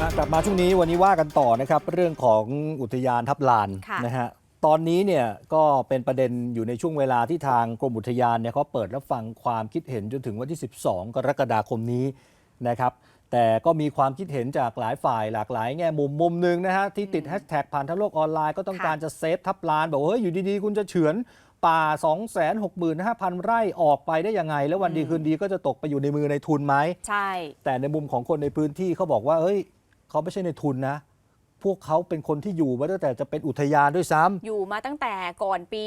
อะกลับมาช่วงนี้วันนี้ว่ากันต่อนะครับ เรื่องของอุทยานทับลานค่ะนะฮะตอนนี้เนี่ยก็เป็นประเด็นอยู่ในช่วงเวลาที่ทางกรมอุทยานเนี่ยเขาเปิดรับฟังความคิดเห็นจนถึงวันที่ 12 กรกฎาคมนี้นะครับ แต่ก็มีความคิดเห็นจากหลายฝ่ายหลากหลายแง่มุมมุมหนึ่งนะฮะที่ติดแฮชแท็กผ่านทางโลกออนไลน์ก็ต้องค่ะการจะเซฟทับลานบอกว่าเฮ้ยอยู่ดีๆ คุณจะเฉือนป่า 265,000 ไร่ออกไปได้ยังไง แล้ววันดีคืนดีก็จะตกไปอยู่ในมือในทุนไหมใช่ แต่ในมุมของคนในพื้นที่เขาบอกว่าเฮ้ย เขาไม่ใช่ในทุนนะ พวกเขาเป็นคนที่อยู่มาตั้งแต่จะเป็นอุทยานด้วยซ้ำ อยู่มาตั้งแต่ก่อนปี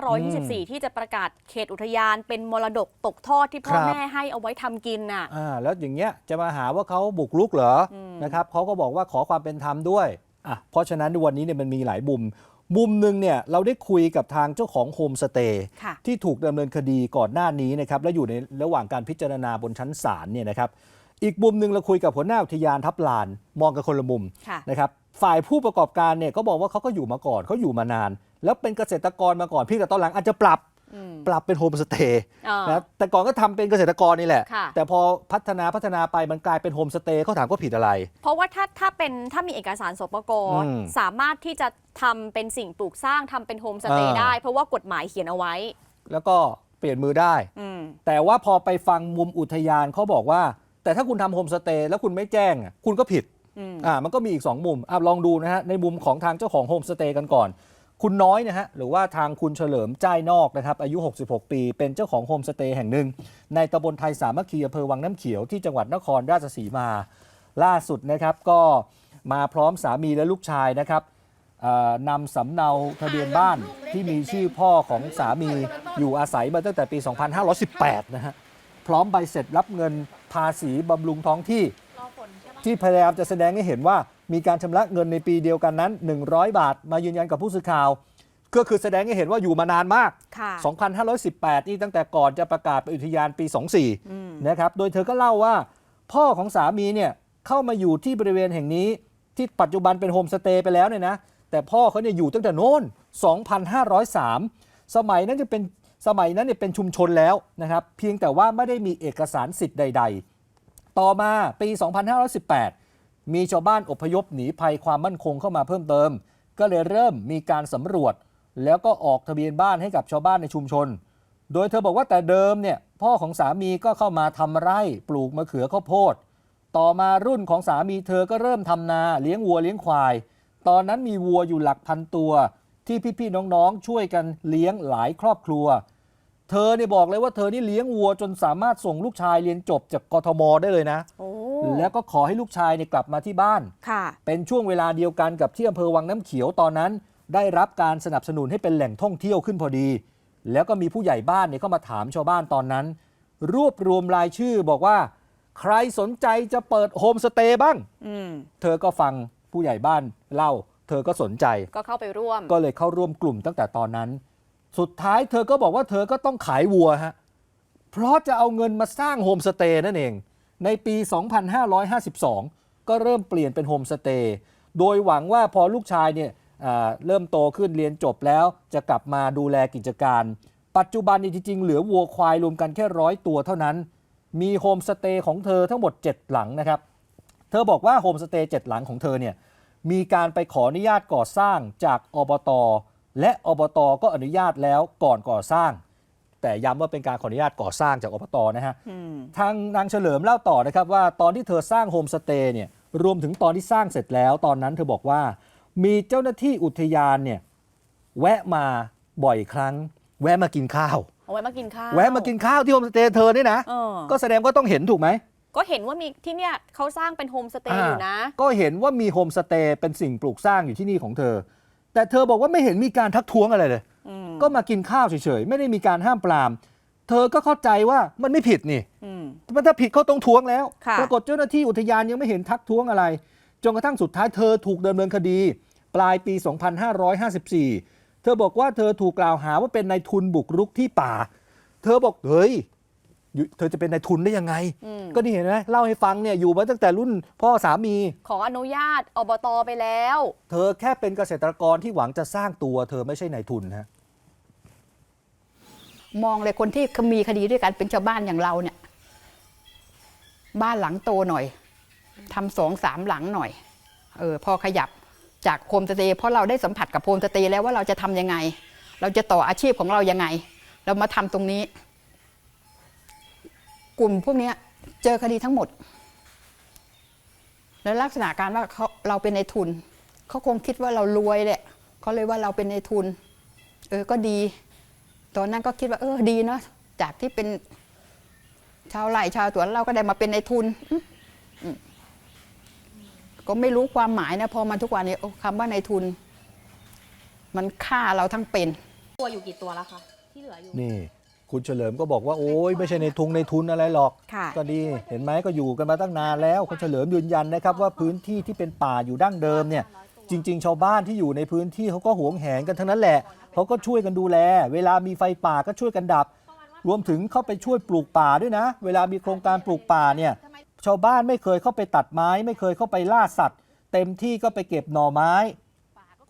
2524 ที่จะประกาศเขตอุทยานเป็นมรดกตกทอดที่พ่อครับ แม่ให้เอาไว้ทำกินน่ะ อ่าแล้วอย่างเงี้ยจะมาหาว่าเขาบุกรุกเหรออม นะครับเขาก็บอกว่าขอความเป็นธรรมด้วยอะเพราะฉะนั้นวันนี้เนี่ยมันมีหลายมุม มุมหนึ่งเนี่ยเราได้คุยกับทางเจ้าของโฮมสเตย์ค่ะ ที่ถูกดำเนินคดีก่อนหน้านี้นะครับและอยู่ในระหว่างการพิจารณาบนชั้นศาลเนี่ยนะครับ อีกมุมหนึ่งเราคุยกับหัวหน้าอุทยานทับลานมองกันคนละมุมค่ะ นะครับฝ่ายผู้ประกอบการเนี่ยก็บอกว่าเขาก็อยู่มาก่อนเขาอยู่มานาน แล้วเป็นเกษตรกรมาก่อนเพี่แต่ตอนหลังอาจจะปรับอืม ปรับเป็นโฮมสเตย์อ่านะแต่ก่อนก็ทำเป็นเกษตรกรนี่แหละ ค่ะ แต่พอพัฒนาพัฒนาไปมันกลายเป็นโฮมสเตย์เขาถามก็ผิดอะไร เพราะว่าถ้าถ้าเป็นถ้ามีเอกสารสปกอืมสามารถที่จะทำเป็นสิ่งปลูกสร้างทำเป็นโฮมสเตย์อ่าได้ เพราะว่ากฎหมายเขียนเอาไว้ แล้วก็เปลี่ยนมือได้ อืม แต่ว่าพอไปฟังมุมอุทยานเขาบอกว่า แต่ถ้าคุณทำโฮมสเตย์แล้วคุณไม่แจ้งอะคุณก็ผิดอืมอ่ามันก็มีอีก 2 มุมอะลองดูนะฮะในมุมของทางเจ้าของโฮมสเตย์กันก่อน คุณน้อยนะฮะหรือว่าทางคุณเฉลิมจ้ายนอกนะครับอายุ 66 ปี เป็นเจ้าของโฮมสเตย์แห่งหนึ่ง ในตำบลไทยสามัคคีอำเภอวังน้ำเขียวที่จังหวัดนครราชสีมา ล่าสุดนะครับก็มาพร้อมสามีและลูกชายนะครับเอ่อนำสำเนาทะเบียนบ้านที่มีชื่อพ่อของสามีอยู่อาศัยมาตั้งแต่ปี 2518 นะฮะ พร้อมใบเสร็จรับเงินภาษีบำรุงท้องที่ที่พยายามจะแสดงให้เห็นว่ามีการชำระเงินในปีเดียวกันนั้น 100 บาท มายืนยันกับผู้สื่อข่าว ก็คือแสดงให้เห็นว่าอยู่มานานมาก ค่ะ 2518 นี่ตั้งแต่ก่อนจะประกาศเป็นอุทยานปี อืม 24 นะครับ โดยเธอก็เล่าว่า พ่อของสามีเนี่ยเข้ามาอยู่ที่บริเวณแห่งนี้ ที่ปัจจุบันเป็นโฮมสเตย์ไปแล้วเนี่ยนะ แต่พ่อเขาเนี่ยอยู่ตั้งแต่โน้น 2503 สมัยนั้นจะเป็น สมัยนั้นเนี่ยเป็นชุมชนแล้วนะครับเพียงแต่ว่าไม่ได้มีเอกสารสิทธิ์ใด ๆ ต่อมาปี 2518 มีชาวบ้านอพยพหนีภัยความมั่นคงเข้ามาเพิ่มเติม ก็เลยเริ่มมีการสำรวจ แล้วก็ออกทะเบียนบ้านให้กับชาวบ้านในชุมชน โดยเธอบอกว่าแต่เดิมเนี่ยพ่อของสามีก็เข้ามาทำไร่ปลูกมะเขือข้าวโพดต่อมารุ่นของสามีเธอก็เริ่มทำนาเลี้ยงวัวเลี้ยงควาย ตอนนั้นมีวัวอยู่หลักพันตัว ที่พี่ๆน้องๆช่วยกันเลี้ยงหลายครอบครัว เธอเนี่ยบอกเลยว่าเธอนี่เลี้ยงวัวจนสามารถส่งลูกชายเรียนจบจากกทมได้เลยนะโอ้แล้วก็ขอให้ลูกชายเนี่ยกลับมาที่บ้านค่ะเป็นช่วงเวลาเดียวกันกับที่อำเภอวังน้ำเขียวตอนนั้น ได้รับการสนับสนุนให้เป็นแหล่งท่องเที่ยวขึ้นพอดี แล้วก็มีผู้ใหญ่บ้านเนี่ยเข้ามาถามชาวบ้านตอนนั้น รวบรวมรายชื่อบอกว่า ใครสนใจจะเปิดโฮมสเตย์บ้างอืมเธอก็ฟังผู้ใหญ่บ้านเล่า เธอก็สนใจ ก็เข้าไปร่วม ก็เลยเข้าร่วมกลุ่มตั้งแต่ตอนนั้น สุดท้ายเธอก็บอกว่าเธอก็ต้องขายวัวฮะเพราะจะเอาเงินมาสร้างโฮมสเตย์นั่นเอง ในปี 2552 ก็เริ่มเปลี่ยนเป็นโฮมสเตย์โดยหวังว่าพอลูกชายเนี่ยเริ่มโตขึ้นเรียนจบแล้ว จะกลับมาดูแลกิจการ ปัจจุบันนี่จริงๆ เหลือวัวควายรวมกันแค่ร้อยตัวเท่านั้น มีโฮมสเตย์ของเธอทั้งหมด 7 หลังนะครับ เธอบอกว่าโฮมสเตย์7หลังของเธอเนี่ยมีการไปขออนุญาตก่อสร้างจากอบต และอบตก็อนุญาตแล้วก่อนก่อสร้าง แต่ย้ำว่าเป็นการขออนุญาตก่อสร้างจากอบตนะฮะอืมทางนางเฉลิมเล่าต่อนะครับว่าตอนที่เธอสร้างโฮมสเตย์เนี่ยรวมถึงตอนที่สร้างเสร็จแล้วตอนนั้นเธอบอกว่า มีเจ้าหน้าที่อุทยานเนี่ยแวะมาบ่อยครั้ง แวะมากินข้าวเอาไว้มากินข้าวแวะมากินข้าวที่โฮมสเตย์เธอเนี่ยนะเออก็แสดงว่าต้องเห็นถูกไหมก็เห็นว่ามีที่เนี่ยเขาสร้างเป็นโฮมสเตย์อยู่นะ ก็เห็นว่ามีโฮมสเตย์เป็นสิ่งปลูกสร้างอยู่ที่นี่ของเธอ แต่เธอบอกว่าไม่เห็นมีการทักท้วงอะไรเลยอืมก็มากินข้าวเฉยๆ ไม่ได้มีการห้ามปราม เธอก็เข้าใจว่ามันไม่ผิดนี่อืมมันถ้าผิดเขาต้องท้วงแล้วค่ะปรากฏเจ้าหน้าที่อุทยานยังไม่เห็นทักท้วงอะไร จนกระทั่งสุดท้ายเธอถูกดำเนินคดี ปลายปี 2554 เธอบอกว่าเธอถูกกล่าวหาว่าเป็นนายทุนบุกรุกที่ป่า เธอบอกเฮ้ย อยู่เธอจะเป็นนายทุนได้ยังไง อืมก็นี่เห็นไหมเล่าให้ฟังเนี่ยอยู่มาตั้งแต่รุ่นพ่อสามี ขออนุญาตอบตไปแล้ว เธอแค่เป็นเกษตรกรที่หวังจะสร้างตัว เธอไม่ใช่นายทุนฮะ มองเลยคนที่มีคดีด้วยกันเป็นชาวบ้านอย่างเราเนี่ย บ้านหลังโตหน่อยทำสองสามหลังหน่อย เออ พอขยับจากโฮมสเตย์เพราะเราได้สัมผัสกับโฮมสเตย์แล้วว่าเราจะทำยังไง เราจะต่ออาชีพของเรายังไง เรามาทำตรงนี้ กลุ่มพวกเนี้ยเจอคดีทั้งหมด แล้วลักษณะการว่าเขาเราเป็นในายทุน เขาคงคิดว่าเรารวยแหละเขาเลยว่าเราเป็นในายทุน เออก็ดี ตอนนั้นก็คิดว่า เออดีเนาะจากที่เป็นชาวไร่ชาวสวนเราก็ได้มาเป็นในายทุนอืมอืมก็ไม่รู้ความหมายนะพอมาทุกวันนี้โอ้คำว่าในายทุน มันฆ่าเราทั้งเป็น ตัวอยู่กี่ตัวแล้วคะที่เหลืออยู่นี่ คุณเฉลิมก็บอกว่าโอ้ยไม่ใช่ในทุงในทุนอะไรหรอก ค่ะ ก็ดีเห็นไหมก็อยู่กันมาตั้งนานแล้วคุณเฉลิมยืนยันนะครับว่าพื้นที่ที่เป็นป่าอยู่ดั้งเดิมเนี่ยจริง ๆ ชาวบ้านที่อยู่ในพื้นที่เขาก็หวงแหนกันทั้งนั้นแหละเขาก็ช่วยกันดูแล เวลามีไฟป่าก็ช่วยกันดับ รวมถึงเข้าไปช่วยปลูกป่าด้วยนะ เวลามีโครงการปลูกป่าเนี่ยชาวบ้านไม่เคยเข้าไปตัดไม้ ไม่เคยเข้าไปล่าสัตว์ เต็มที่ก็ไปเก็บหน่อไม้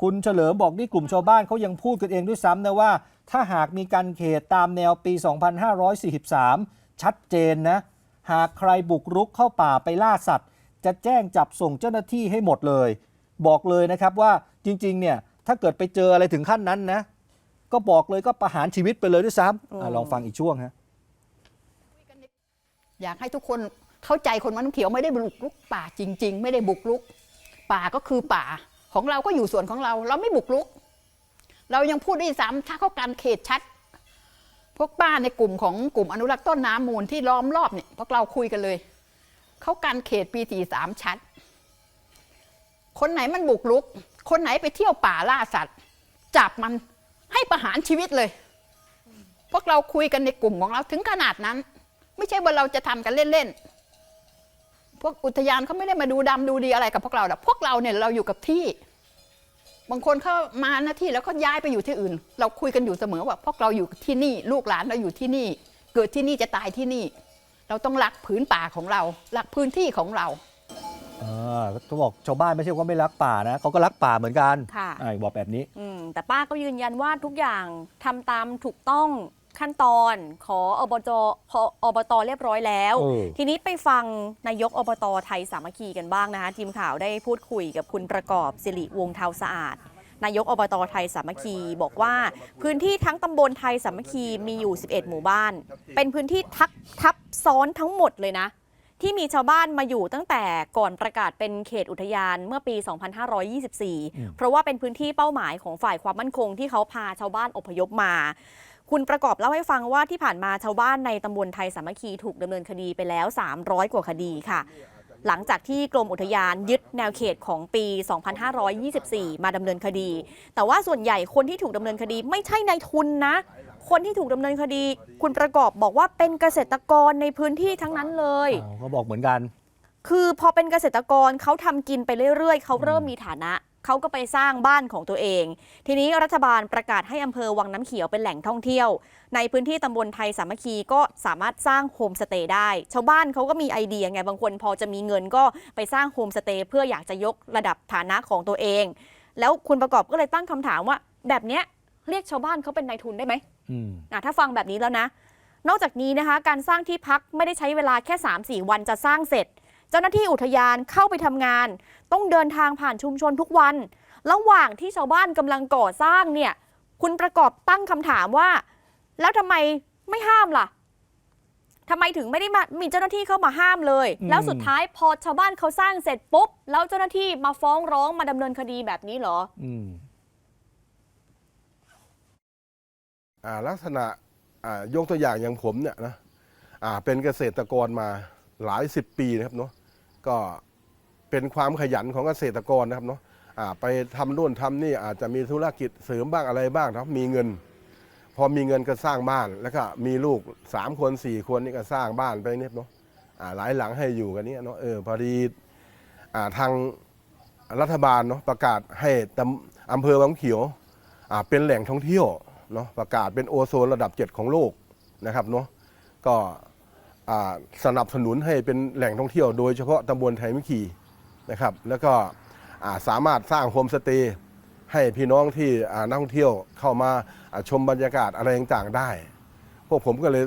คุณเฉลิมบอกนี่กลุ่มชาวบ้านเขายังพูดกันเองด้วยซ้ำนะว่า ถ้าหากมีการเขตตามแนวปี 2543 ชัดเจนนะ หากใครบุกรุกเข้าป่าไปล่าสัตว์ จะแจ้งจับส่งเจ้าหน้าที่ให้หมดเลย บอกเลยนะครับว่าจริง ๆ เนี่ย ถ้าเกิดไปเจออะไรถึงขั้นนั้นนะ ก็บอกเลยก็ประหารชีวิตไปเลยด้วยซ้ำอะลองฟังอีกช่วงฮะอยากให้ทุกคนเข้าใจคนมันำเขียวไม่ได้บุกรุกป่าจริง ๆ ไม่ได้บุกรุก ป่าก็คือป่าของเราก็อยู่ส่วนของเรา เราไม่บุกรุก เรายังพูดได้ซ้ำถ้าเขาการเขตชัด พวกป้าในกลุ่มของกลุ่มอนุรักษ์ต้นน้ำมูลที่ล้อมรอบเนี่ยพวกเราคุยกันเลย เขาการเขตปีสี่สามชัด คนไหนมันบุกรุก คนไหนไปเที่ยวป่าล่าสัตว์จับมันให้ประหารชีวิตเลย พวกเราคุยกันในกลุ่มของเราถึงขนาดนั้น ไม่ใช่ว่าเราจะทำกันเล่นๆพวกอุทยานเขาไม่ได้มาดูดำดูดีอะไรกับพวกเราหรอกพวกเราเนี่ยเราอยู่กับที่ บางคนเขามาหน้าที่แล้วเขาย้ายไปอยู่ที่อื่น เราคุยกันอยู่เสมอว่าพวกเราอยู่ที่นี่ลูกหลานเราอยู่ที่นี่ เกิดที่นี่จะตายที่นี่ เราต้องรักผืนป่าของเรารักพื้นที่ของเราอ่าเขาบอกชาวบ้านไม่ใช่ว่าไม่รักป่านะเขาก็รักป่าเหมือนกันค่ะ อ่าบอกแบบนี้ อืมแต่ป้าก็ยืนยันว่าทุกอย่างทำตามถูกต้อง ขั้นตอน ขออบจพออบตเรียบร้อยแล้วเออทีนี้ไปฟังนายกอบตไทยสามัคคีกันบ้างนะคะ ทีมข่าวได้พูดคุยกับคุณประกอบสิริวงศ์เทาสะอาดนายกอบตไทยสามัคคีบอกว่าพื้นที่ทั้งตำบลไทยสามัคคีมีอยู่ 11 หมู่บ้าน เป็นพื้นที่ทักทับซ้อนทั้งหมดเลยนะ ที่มีชาวบ้านมาอยู่ตั้งแต่ก่อนประกาศเป็นเขตอุทยานเมื่อปี 2524 เพราะว่าเป็นพื้นที่เป้าหมายของฝ่ายความมั่นคงที่เขาพาชาวบ้านอพยพมา คุณประกอบเล่าให้ฟังว่าที่ผ่านมาชาวบ้านในตำบลไทยสามัคคีถูกดำเนินคดีไปแล้ว 300 กว่าคดีค่ะ หลังจากที่กรมอุทยานยึดแนวเขตของปี 2524 มาดำเนินคดี แต่ว่าส่วนใหญ่คนที่ถูกดำเนินคดีไม่ใช่นายทุนนะ คนที่ถูกดำเนินคดี คุณประกอบบอกว่าเป็นเกษตรกรในพื้นที่ทั้งนั้นเลยอ๋อเขาบอกเหมือนกัน คือพอเป็นเกษตรกรเขาทำกินไปเรื่อยๆ เขาเริ่มมีฐานะ เขาก็ไปสร้างบ้านของตัวเอง ทีนี้รัฐบาลประกาศให้อำเภอวังน้ำเขียวเป็นแหล่งท่องเที่ยว ในพื้นที่ตำบลไทยสามัคคีก็สามารถสร้างโฮมสเตย์ได้ ชาวบ้านเขาก็มีไอเดียไงบางคนพอจะมีเงินก็ไปสร้างโฮมสเตย์เพื่ออยากจะยกระดับฐานะของตัวเอง แล้วคุณประกอบก็เลยตั้งคำถามว่า แบบเนี้ยเรียกชาวบ้านเขาเป็นนายทุนได้ไหมอืมอะถ้าฟังแบบนี้แล้วนะ นอกจากนี้นะคะ การสร้างที่พักไม่ได้ใช้เวลาแค่ 3-4 วันจะสร้างเสร็จ เจ้าหน้าที่อุทยานเข้าไปทำงาน ต้องเดินทางผ่านชุมชนทุกวัน ระหว่างที่ชาวบ้านกำลังก่อสร้างเนี่ย คุณประกอบตั้งคำถามว่า แล้วทำไมไม่ห้ามล่ะทำไมถึงไม่ได้มามีเจ้าหน้าที่เข้ามาห้ามเลยอืมแล้วสุดท้ายพอชาวบ้านเขาสร้างเสร็จปุ๊บ แล้วเจ้าหน้าที่มาฟ้องร้องมาดำเนินคดีแบบนี้เหรออืมอ่าลักษณะอ่ายกตัวอย่างอย่างผมเนี่ยนะอ่าเป็นเกษตรกรมาหลายสิบปีนะครับเนาะ ก็เป็นความขยันของเกษตรกรนะครับเนาะไปทำนู่นทำนี่อาจจะมีธุรกิจเสริมบ้างอะไรบ้างนะครับมีเงิน พอมีเงินก็สร้างบ้านแล้วก็มีลูกสามคนสี่คนนี่ก็สร้างบ้านไปเนี่ยเนาะหลายหลังให้อยู่กันเนี่ยเนาะเออพอดีทางรัฐบาลเนาะประกาศให้อำเภอวังเขียวเป็นแหล่งท่องเที่ยวเนาะประกาศเป็นโอโซนระดับ 7 ของโลกนะครับเนาะก็ สนับสนุนให้เป็นแหล่งท่องเที่ยวโดยเฉพาะตำบลไทยมิคีนะครับ แล้วก็สามารถสร้างโฮมสเตย์ให้พี่น้องที่นักท่องเที่ยวเข้ามาชมบรรยากาศอะไรต่างๆได้ พวกผมก็เลย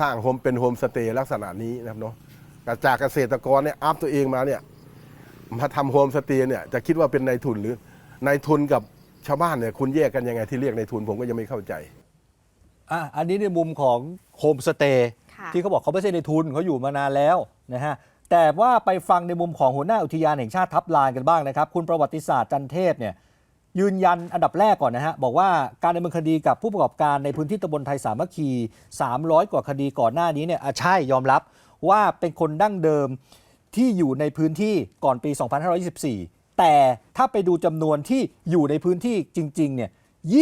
สร้างโฮมเป็นโฮมสเตย์ลักษณะนี้นะครับเนาะจากเกษตรกรเนี่ยอัพตัวเองมาเนี่ยมาทำโฮมสเตย์เนี่ยจะคิดว่าเป็นนายทุนหรือนายทุนกับชาวบ้านเนี่ยคุณแยกกันยังไงที่เรียกนายทุนผมก็ยังไม่เข้าใจอะอันนี้ในมุมของโฮมสเตย์ ที่เขาบอกเขาไม่ใช่ในทุนเขาอยู่มานานแล้วนะฮะแต่ว่าไปฟังในมุมของหัวหน้าอุทยานแห่งชาติทับลานกันบ้างนะครับ คุณประวัติศาสตร์จันเทพเนี่ยยืนยันอันดับแรกก่อนนะฮะ บอกว่าการดำเนินคดีกับผู้ประกอบการในพื้นที่ตำบลไทยสามัคคี 300 กว่าคดีก่อนหน้านี้เนี่ยอะใช่ยอมรับว่าเป็นคนดั้งเดิมที่อยู่ในพื้นที่ก่อนปี 2524 แต่ถ้าไปดูจำนวนที่อยู่ในพื้นที่จริงๆเนี่ย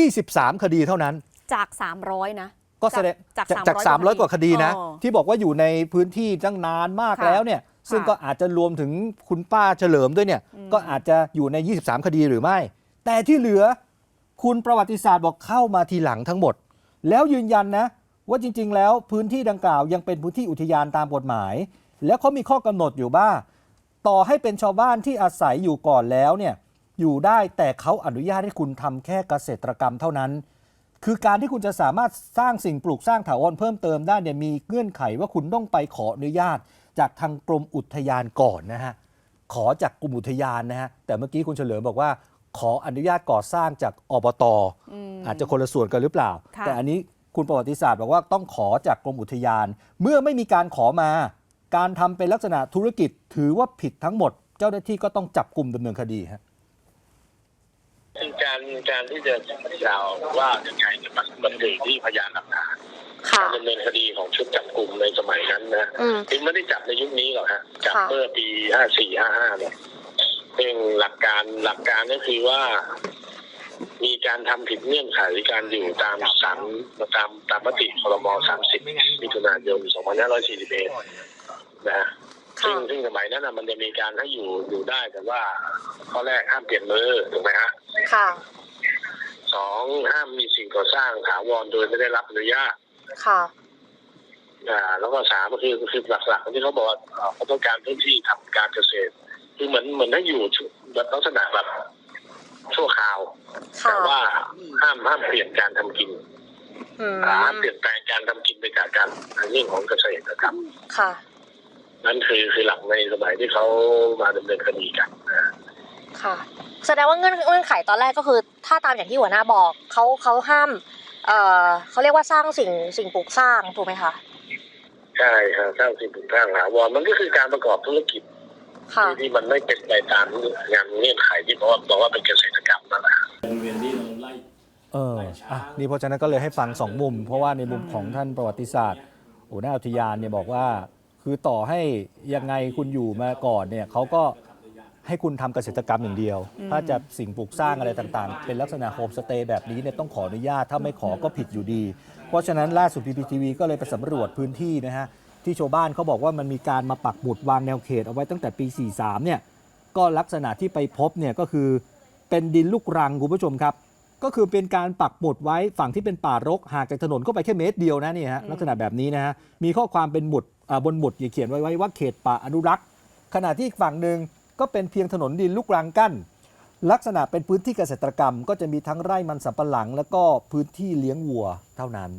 23 คดีเท่านั้นจาก 300 นะ ก็แสดงจากจากจากจาก300 300 กว่าคดีนะอ๋อที่บอกว่าอยู่ในพื้นที่ตั้งนานมากค่ะแล้วเนี่ย ซึ่งค่ะก็อาจจะรวมถึงคุณป้าเฉลิมด้วยเนี่ยอืมก็อาจจะอยู่ใน 23 คดีหรือไม่ แต่ที่เหลือคุณประวัติศาสตร์บอกเข้ามาทีหลังทั้งหมด แล้วยืนยันนะ ว่าจริง ๆ แล้วพื้นที่ดังกล่าวยังเป็นพื้นที่อุทยานตามกฎหมาย แล้วเขามีข้อกำหนดอยู่ว่าต่อให้เป็นชาวบ้านที่อาศัยอยู่ก่อนแล้วเนี่ยอยู่ได้แต่เขาอนุญาตให้คุณทำแค่เกษตรกรรมเท่านั้น คือการที่คุณจะสามารถสร้างสิ่งปลูกสร้างถาวรเพิ่มเติมได้เนี่ยมีเงื่อนไขว่าคุณต้องไปขออนุญาต จากทางกรมอุทยานก่อนนะฮะขอจากกรมอุทยานนะฮะแต่เมื่อกี้คุณเฉลิมบอกว่า ขออนุญาตก่อสร้างจากอบตอืมอาจจะคนละส่วนกันหรือเปล่า ค่ะ แต่อันนี้คุณประวัติศาสตร์บอกว่าต้องขอจากกรมอุทยาน เมื่อไม่มีการขอมา การทำเป็นลักษณะธุรกิจถือว่าผิดทั้งหมด เจ้าหน้าที่ก็ต้องจับกลุ่มดำเนินคดีฮะคือ การการที่จะกล่าวว่ายังไงเนี่ยมันมันอยู่ที่พยานหลักฐานค่ะ การดำเนินคดีของชุดจับกลุ่มในสมัยนั้นนะอืมคือไม่ได้จับในยุคนี้หรอกฮะจับค่ะ เมื่อปีห้าสี่ห้าห้าเนี่ยซึ่งหลักการหลักการก็คือว่า มีการทำผิดเงื่อนไขการอยู่ตามสังตามตามมติครมสามสิบมิถุนายนสองพันห้าร้อยสี่สิบเอ็ดนะฮะ ซึ่งค่ะซึ่งสมัยนั้นน่ะมันจะมีการให้อยู่อยู่ได้แต่ว่าข้อแรกห้ามเปลี่ยนมือถูกไหมฮะค่ะสอง ห้ามมีสิ่งก่อสร้างถาวรโดยไม่ได้รับอนุญาตค่ะอ่าแล้วก็สามก็คือคือหลักๆที่เขาบอกว่าเอ่อเขาต้องการพื้นที่ทำการเกษตร คือเหมือนเหมือนให้อยู่แบบลักษณะแบบชั่วคราวค่ะแต่ว่าห้ามห้ามเปลี่ยนการทำกินอืมอ่าห้ามเปลี่ยนแปลงการทำกินไปจากการเรื่องของเกษตรกรรมค่ะนั่นคือคือหลักในสมัยที่เขามาดำเนินคดีกันนะ ค่ะ แสดงว่าเงื่อนเงื่อนไขตอนแรกก็คือ ถ้าตามอย่างที่หัวหน้าบอกเขาเขาห้ามเอ่อเขาเรียกว่าสร้างสิ่งสิ่งปลูกสร้างถูกไหมคะใช่ครับสร้างสิ่งปลูกสร้างถาวรมันก็คือการประกอบธุรกิจค่ะที่ที่มันไม่เป็นไปตามงานเงื่อนไขที่บอกว่าบอกว่าเป็นเกษตรกรรมนั่นแหละเอออะนี่เพราะฉะนั้นก็เลยให้ฟังสองมุม เพราะว่าในมุมของท่านประวัติศาสตร์หัวหน้าอุทยานเนี่ยบอกว่า คือต่อให้ยังไงคุณอยู่มาก่อนเนี่ยเขาก็ ให้คุณทำเกษตรกรรมอย่างเดียว ถ้าจะสิ่งปลูกสร้างอะไรต่างๆ เป็นลักษณะโฮมสเตย์แบบนี้เนี่ยต้องขออนุญาต ถ้าไม่ขอก็ผิดอยู่ดี เพราะฉะนั้นล่าสุด PPTV ก็เลยไปสำรวจพื้นที่นะฮะที่ชาวบ้านเขาบอกว่ามันมีการมาปักหมุดวางแนวเขตเอาไว้ตั้งแต่ปี 43 เนี่ยก็ลักษณะที่ไปพบเนี่ยก็คือเป็นดินลูกรังคุณผู้ชมครับ ก็คือเป็นการปักหมุดไว้ฝั่งที่เป็นป่ารกห่างจากถนนก็ไปแค่เมตรเดียวนะนี่ฮะลักษณะแบบนี้นะฮะมีข้อความเป็นหมุดอ่าบนหมุดเขียนไว้ไว้ว่าเขตป่าอนุรักษ์ขณะที่อีกฝั่งหนึ่ง ก็เป็นเพียงถนนดินลูกรังกั้น ลักษณะเป็นพื้นที่เกษตรกรรม ก็จะมีทั้งไร่มันสำปะหลัง แล้วก็พื้นที่เลี้ยงวัวเท่านั้น